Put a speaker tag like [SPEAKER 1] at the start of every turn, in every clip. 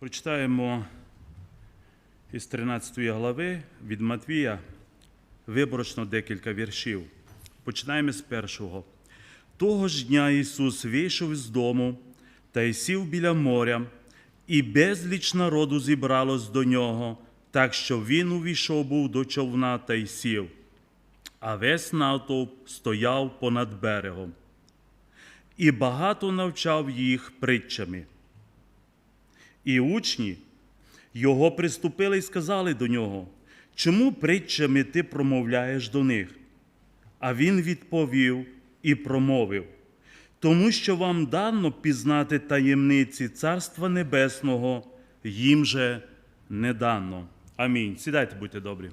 [SPEAKER 1] Прочитаємо із 13 глави від Матвія виборочно декілька віршів. Починаємо з першого. Того ж дня Ісус вийшов з дому та й сів біля моря, і безліч народу зібралось до нього, так що він увійшов був до човна та й сів, а весь натовп стояв понад берегом. І багато навчав їх притчами. І учні його приступили і сказали до нього, чому притчами ти промовляєш до них? А він відповів і промовив, тому що вам дано пізнати таємниці Царства Небесного, їм же не дано. Амінь. Сідайте, будьте добрі.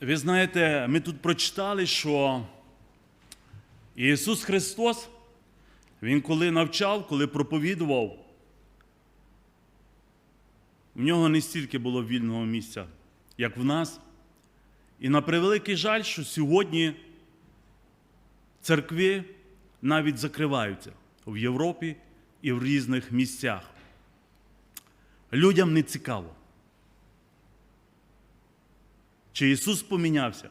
[SPEAKER 1] Ви знаєте, ми тут прочитали, що Ісус Христос, Він коли навчав, коли проповідував, в нього не стільки було вільного місця, як в нас. І на превеликий жаль, що сьогодні церкви навіть закриваються в Європі і в різних місцях. Людям не цікаво. Чи Ісус помінявся?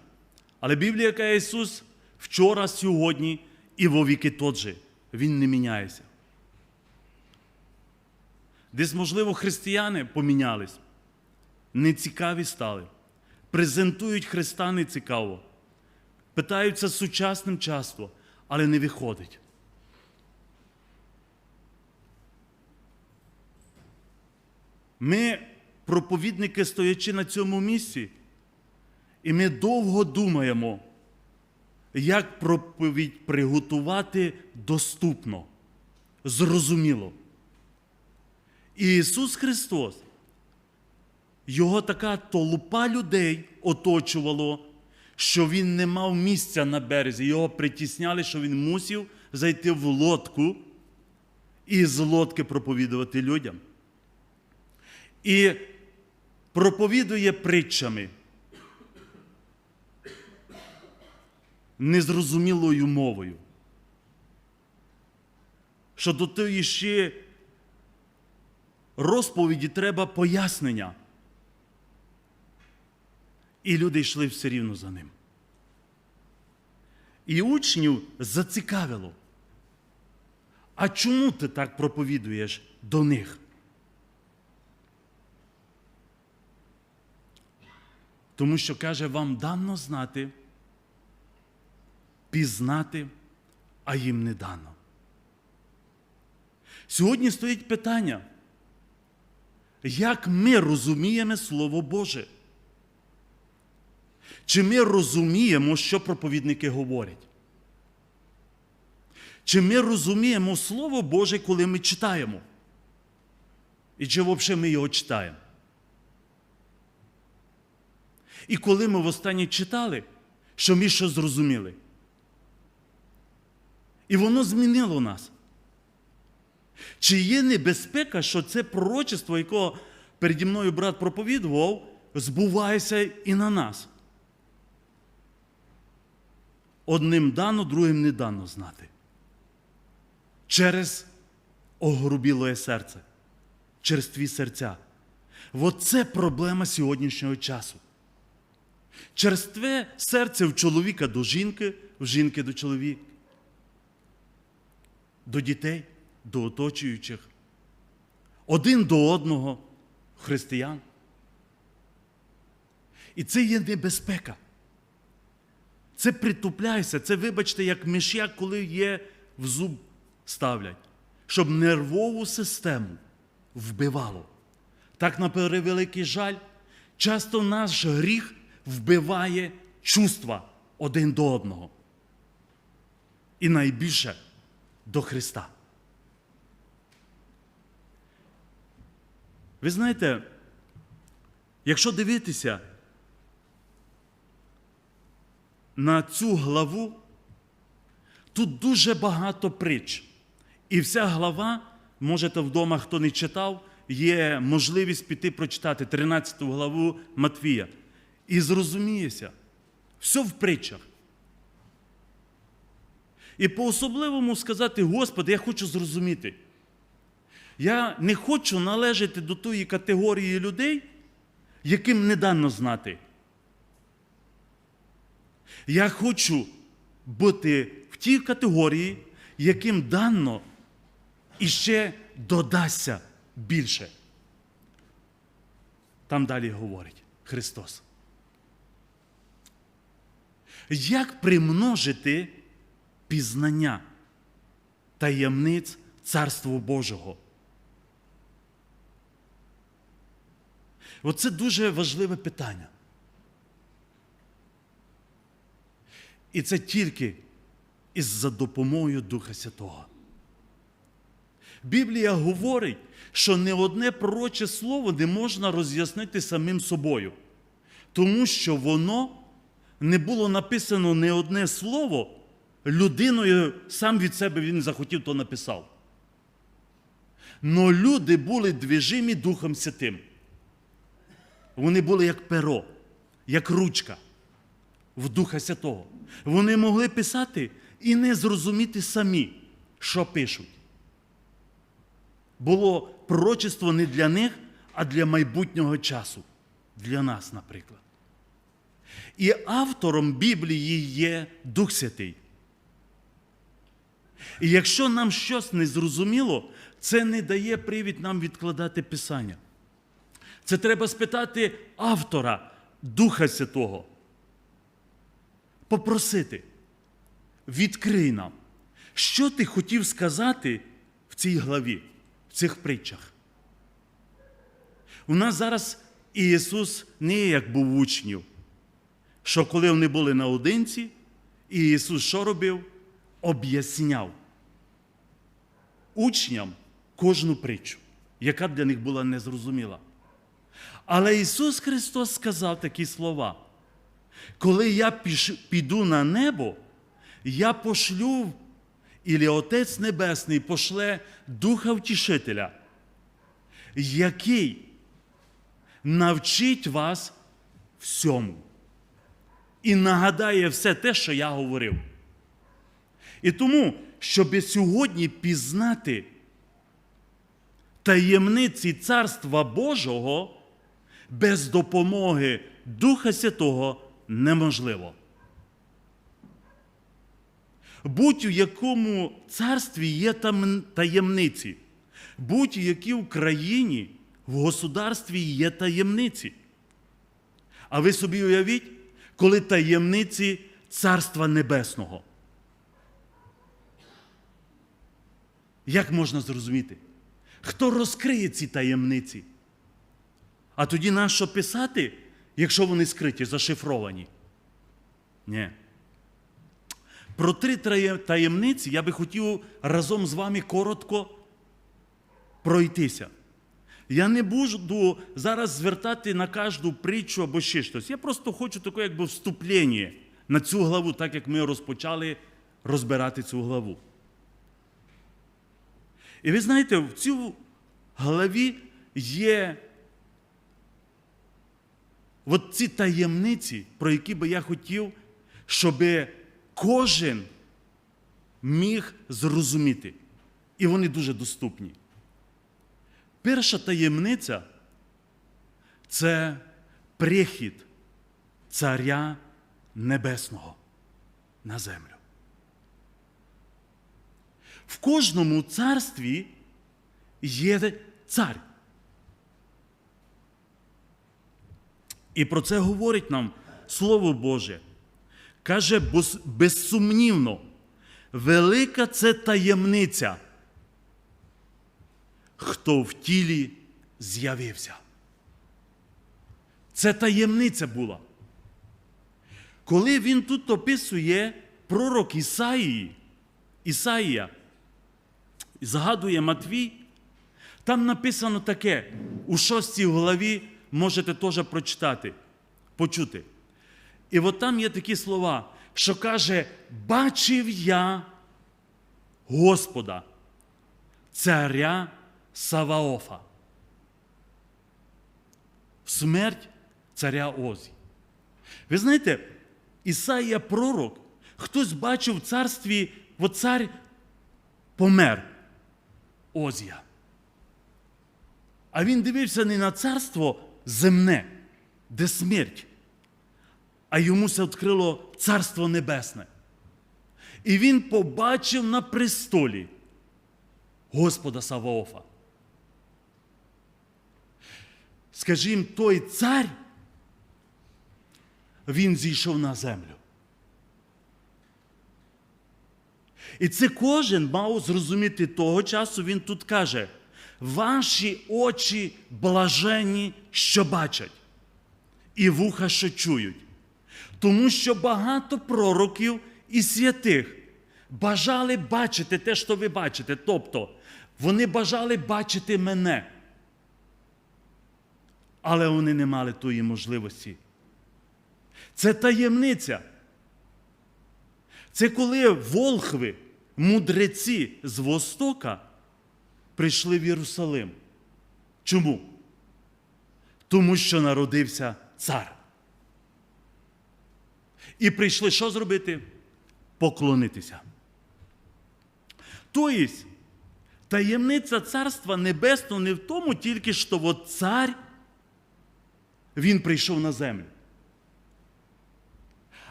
[SPEAKER 1] Але Біблія каже, Ісус вчора, сьогодні і вовіки тот же. Він не міняється. Десь, можливо, християни помінялись, нецікаві стали, презентують Христа нецікаво, питаються сучасним часто, але не виходить. Ми, проповідники, стоячи на цьому місці, і ми довго думаємо, як проповідь приготувати доступно, зрозуміло. І Ісус Христос, його така толпа людей оточувало, що Він не мав місця на березі. Його притісняли, що він мусив зайти в лодку і з лодки проповідувати людям. І проповідує притчами. Незрозумілою мовою. Що до тої ще розповіді треба пояснення. І люди йшли все рівно за ним. І учнів зацікавило. А чому ти так проповідуєш до них? Тому що каже, вам дано знати, пізнати, а їм не дано. Сьогодні стоїть питання, як ми розуміємо Слово Боже? Чи ми розуміємо, що проповідники говорять? Чи ми розуміємо Слово Боже, коли ми читаємо? І чи взагалі ми його читаємо? І коли ми востаннє читали, що ми що зрозуміли? І воно змінило нас. Чи є небезпека, що це пророчество, якого переді мною брат проповідував, збувається і на нас? Одним дано, другим не дано знати. Через огрубілоє серце, через тві серця. Оце проблема сьогоднішнього часу. Через тве серце в чоловіка до жінки, в жінки до чоловіка, до дітей, до оточуючих, один до одного християн. І це є небезпека. Це притупляється, це, вибачте, як миш'як, коли є в зуб ставлять, щоб нервову систему вбивало. Так, на превеликий жаль, часто наш гріх вбиває чувства один до одного. І найбільше до Христа. Ви знаєте, якщо дивитися на цю главу, тут дуже багато притч. І вся глава, можете вдома, хто не читав, є можливість піти прочитати 13 главу Матвія. І зрозуміється, все в притчах. І по-особливому сказати, Господи, я хочу зрозуміти. Я не хочу належати до тої категорії людей, яким не дано знати. Я хочу бути в тій категорії, яким дано і ще додасться більше. Там далі говорить Христос. Як примножити пізнання таємниць Царства Божого? Оце дуже важливе питання. І це тільки із-за допомогою Духа Святого. Біблія говорить, що не одне пророче слово не можна роз'яснити самим собою, тому що воно не було написано не одне слово людиною, сам від себе він захотів, то написав. Но люди були движимі Духом Святим. Вони були як перо, як ручка в Духа Святого. Вони могли писати і не зрозуміти самі, що пишуть. Було пророчество не для них, а для майбутнього часу. Для нас, наприклад. І автором Біблії є Дух Святий. І якщо нам щось не зрозуміло, це не дає привід нам відкладати Писання. Це треба спитати автора Духа Святого. Попросити, відкрий нам, що ти хотів сказати в цій главі, в цих притчах. У нас зараз Ісус не є як був учнів, що коли вони були наодинці, і Ісус що робив? Об'ясняв учням кожну притчу, яка для них була незрозуміла. Але Ісус Христос сказав такі слова. Коли я піду на небо, я пошлю, ілі Отець Небесний пошле Духа Втішителя, який навчить вас всьому і нагадає все те, що я говорив. І тому, щоб сьогодні пізнати таємниці Царства Божого, без допомоги Духа Святого неможливо. Будь у якому царстві є там таємниці, будь у якій в країні, в государстві є таємниці. А ви собі уявіть, коли таємниці Царства Небесного. Як можна зрозуміти? Хто розкриє ці таємниці? А тоді нащо писати, якщо вони скриті, зашифровані? Ні. Про три таємниці я би хотів разом з вами коротко пройтися. Я не буду зараз звертати на кожну притчу або ще щось. Я просто хочу таке якби вступлення на цю главу, так як ми розпочали розбирати цю главу. І ви знаєте, в цій главі є от ці таємниці, про які би я хотів, щоб кожен міг зрозуміти. І вони дуже доступні. Перша таємниця це прихід Царя Небесного на землю. В кожному царстві є цар. І про це говорить нам Слово Боже. Каже безсумнівно, велика це таємниця, хто в тілі з'явився. Це таємниця була. Коли він тут описує пророк Ісаїї, Ісаїя, згадує Матвій, там написано таке, у шостій главі можете теж прочитати, почути. І от там є такі слова, що каже, бачив я Господа, царя Саваофа. Смерть царя Озі. Ви знаєте, Ісаїя пророк, хтось бачив в царстві от цар помер Озія. А він дивився не на царство земне, де смерть, а йому се відкрило царство небесне. І він побачив на престолі Господа Саваофа. Скажімо, той цар, він зійшов на землю. І це кожен мав зрозуміти того часу, він тут каже: ваші очі блаженні, що бачать, і вуха, що чують. Тому що багато пророків і святих бажали бачити те, що ви бачите. Тобто, вони бажали бачити мене. Але вони не мали тої можливості. Це таємниця. Це коли волхви, мудреці з Востока прийшли в Єрусалим. Чому? Тому що народився цар. І прийшли що зробити? Поклонитися. Тобто, таємниця Царства Небесного не в тому тільки, що от цар, він прийшов на землю.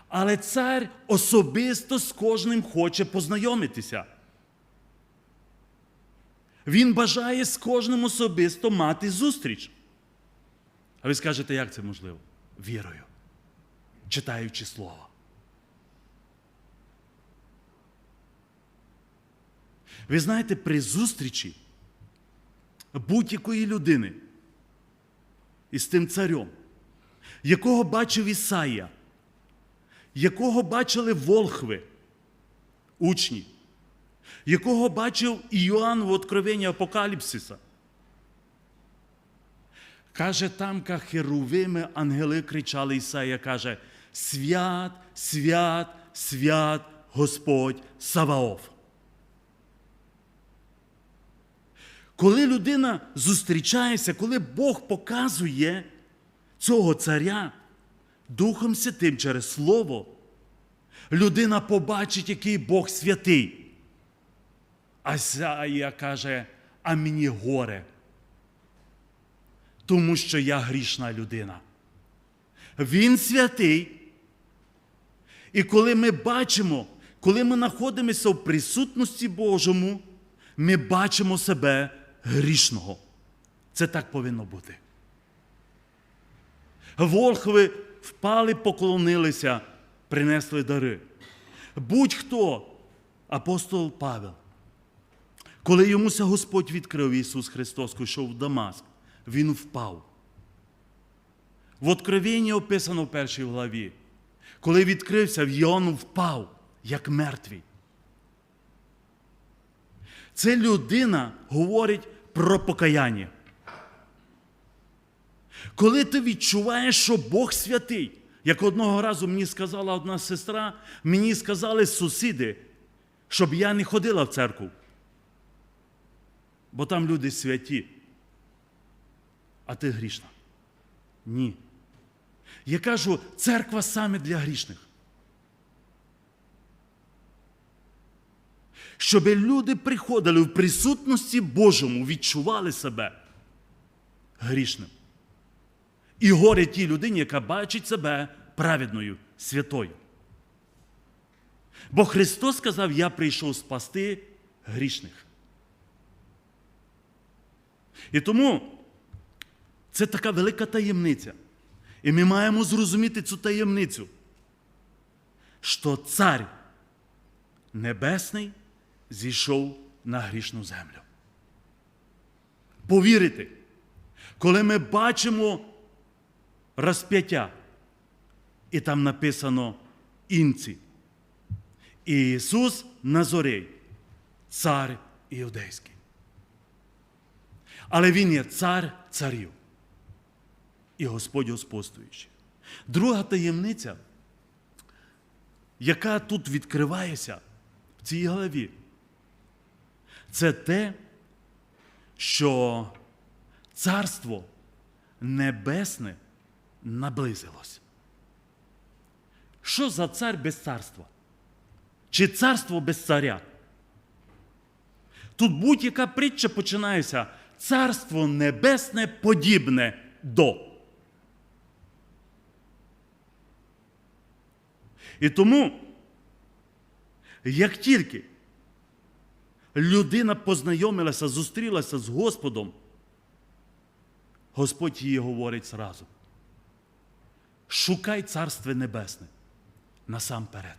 [SPEAKER 1] Але цар особисто з кожним хоче познайомитися. Він бажає з кожним особисто мати зустріч. А ви скажете, як це можливо? Вірою, читаючи Слово. Ви знаєте, при зустрічі будь-якої людини із тим царем, якого бачив Ісаїя, якого бачили волхви, учні, якого бачив Іоанн в Откровенні Апокаліпсиса. Каже, там ка херувими ангели кричали Ісаїя, каже, свят, свят, свят Господь Саваоф. Коли людина зустрічається, коли Бог показує цього царя Духом Святим через Слово, людина побачить, який Бог святий. А Ісаїя каже, а мені горе, тому що я грішна людина. Він святий. І коли ми бачимо, коли ми знаходимося в присутності Божому, ми бачимо себе грішного. Це так повинно бути. Волхви впали, поклонилися, принесли дари. Будь-хто, апостол Павел, коли йомуся Господь відкрив Ісус Христос, йшов в Дамаск, він впав. В Откровенні описано в першій главі. Коли відкрився, він впав, як мертвий. Це людина говорить про покаяння. Коли ти відчуваєш, що Бог святий, як одного разу мені сказала одна сестра, мені сказали сусіди, щоб я не ходила в церкву. Бо там люди святі. А ти грішна. Ні. Я кажу, церква саме для грішних. Щоб люди приходили в присутності Божому, відчували себе грішним. І горе тій людині, яка бачить себе праведною, святою. Бо Христос сказав: Я прийшов спасти грішних. І тому це така велика таємниця. І ми маємо зрозуміти цю таємницю, що цар небесний зійшов на грішну землю. Повірити, коли ми бачимо розп'яття, і там написано інці. Ісус Назорей, цар іудейський. Але Він є цар царів і Господь господствуючий. Друга таємниця, яка тут відкривається в цій главі, це те, що царство небесне наблизилось. Що за цар без царства? чи царство без царя. Тут будь-яка притча починається. Царство небесне подібне до. І тому, як тільки людина познайомилася, зустрілася з Господом, Господь їй говорить зразу. Шукай Царство Небесне насамперед.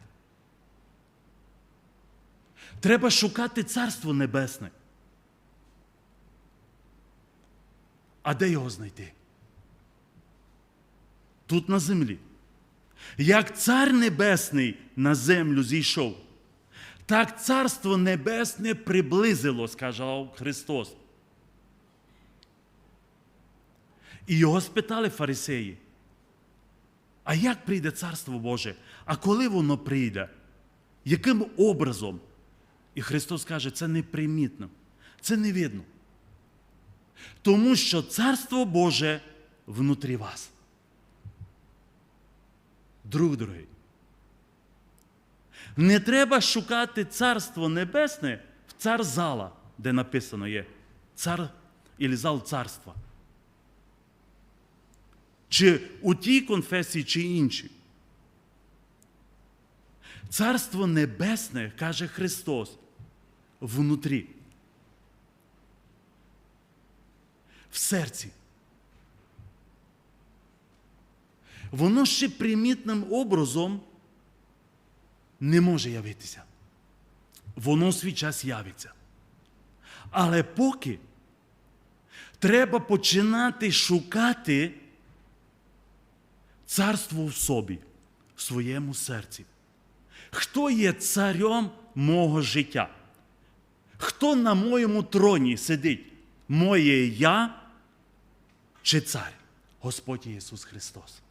[SPEAKER 1] Треба шукати Царство Небесне. А де його знайти? Тут на землі. Як цар небесний на землю зійшов, так царство небесне приблизило, сказав Христос. І його спитали фарисеї, а як прийде Царство Боже? А коли воно прийде? Яким образом? І Христос каже, це непримітно, це не видно. Тому що Царство Боже внутрі вас. Друг дорогий. Не треба шукати Царство Небесне в цар зала, де написано є цар і зал царства. Чи у тій конфесії, чи іншій. Царство Небесне, каже Христос, внутрі. В серці. Воно ще примітним образом не може явитися. Воно свій час явиться. Але поки треба починати шукати царство в собі, в своєму серці. Хто є царем мого життя? Хто на моєму троні сидить? Моє я чи цар? Господь Ісус Христос.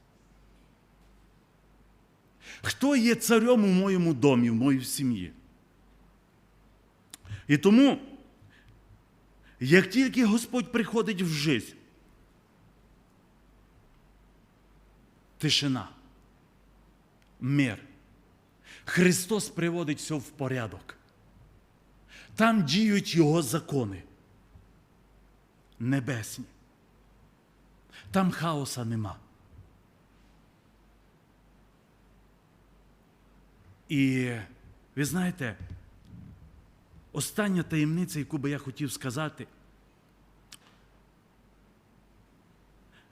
[SPEAKER 1] Хто є царем у моєму домі, в моїй сім'ї? І тому, як тільки Господь приходить в життя, тишина, мир. Христос приводить все в порядок. Там діють Його закони. Небесні. Там хаоса нема. І ви знаєте, остання таємниця, яку би я хотів сказати,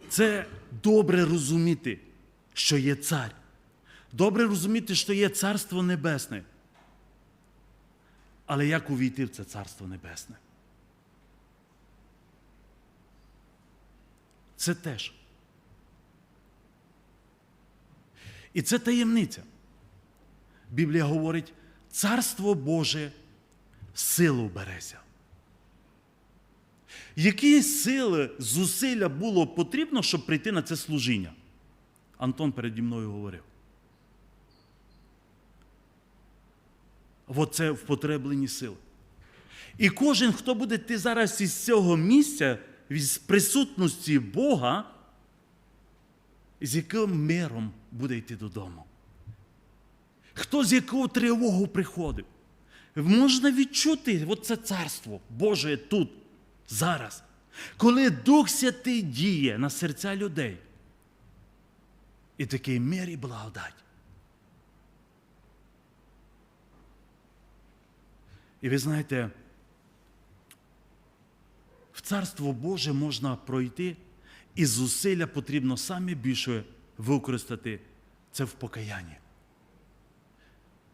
[SPEAKER 1] це добре розуміти, що є цар. Добре розуміти, що є Царство Небесне. Але як увійти в це Царство Небесне? Це теж. І це таємниця. Біблія говорить, Царство Боже силу береся. Які сили, зусилля було потрібно, щоб прийти на це служіння? Антон переді мною говорив. Оце в потребленні сили. І кожен, хто буде йти зараз із цього місця, з присутності Бога, з яким миром буде йти додому. Хто з якого тривогу приходив. Можна відчути оце царство Боже тут, зараз, коли Дух Святий діє на серця людей. І такий мир і благодать. І ви знаєте, в Царство Боже можна пройти, і зусилля потрібно саме більше використати це в покаянні.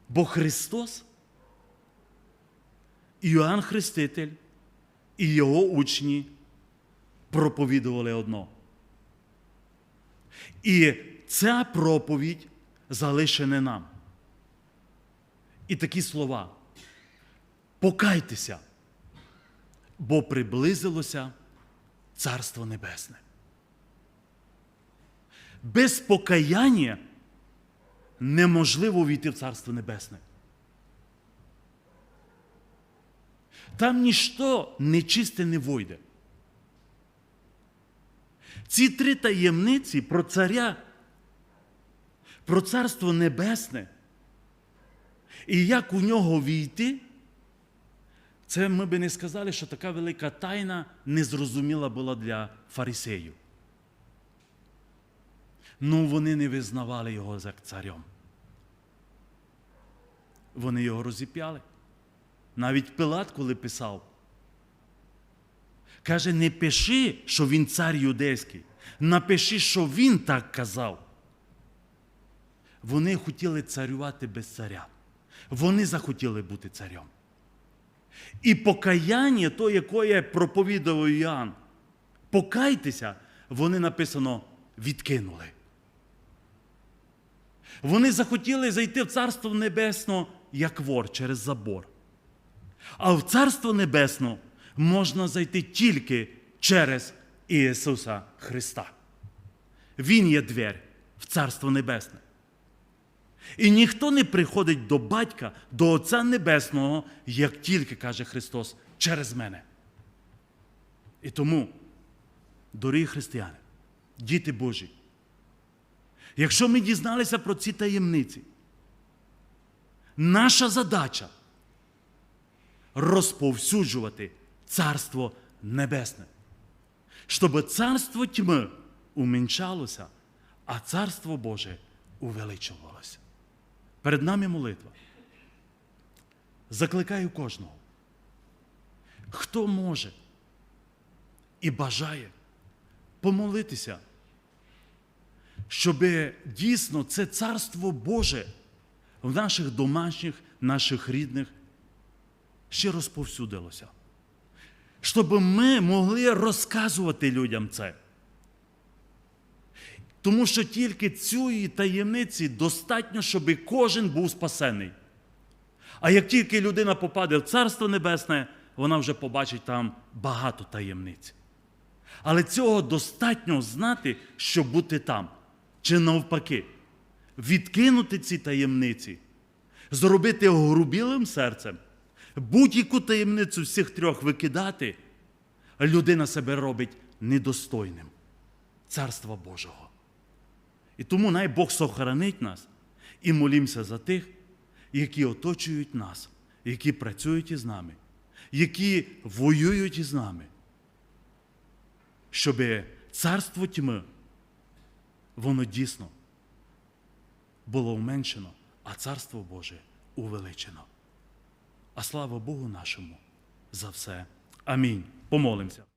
[SPEAKER 1] Бо Христос, Іоанн Хреститель і його учні проповідували одно. І ця проповідь залишена нам. І такі слова. Покайтеся, бо приблизилося Царство Небесне. Без покаяння неможливо війти в Царство Небесне. Там ніщо нечисте не войде. Ці три таємниці про царя, про Царство Небесне І як у нього війти, це ми би не сказали, що така велика тайна незрозуміла була для фарисеїв. Ну, вони не визнавали його як царем. Вони його розіп'яли. Навіть Пилат, коли писав, каже: не пиши, що він цар юдейський, напиши, що він так казав. Вони хотіли царювати без царя. Вони захотіли бути царем. І покаяння, то, яке проповідував Іоанн, покайтеся, вони написано відкинули. Вони захотіли зайти в Царство Небесне як вор через забор. А в Царство Небесне можна зайти тільки через Ісуса Христа. Він є двері в Царство Небесне. І ніхто не приходить до батька, до Отця Небесного, як тільки каже Христос, через мене. І тому, дорогі християни, діти Божі, якщо ми дізналися про ці таємниці, наша задача розповсюджувати Царство Небесне, щоб царство тьми уменьшалося, а Царство Боже увеличувалося. Перед нами молитва. Закликаю кожного, хто може і бажає помолитися, щоб дійсно це Царство Боже в наших домашніх, наших рідних ще розповсюдилося. Щоб ми могли розказувати людям це. Тому що тільки цієї таємниці достатньо, щоб кожен був спасений. А як тільки людина попаде в Царство Небесне, вона вже побачить там багато таємниць. Але цього достатньо знати, щоб бути там. Чи навпаки, відкинути ці таємниці, зробити грубілим серцем, будь-яку таємницю всіх трьох викидати, людина себе робить недостойним Царства Божого. І тому най Бог сохранить нас і молімося за тих, які оточують нас, які працюють із нами, які воюють із нами, щоб царство тьми, воно дійсно було уменшено, а царство Боже увеличено. А слава Богу нашому за все. Амінь. Помолимося.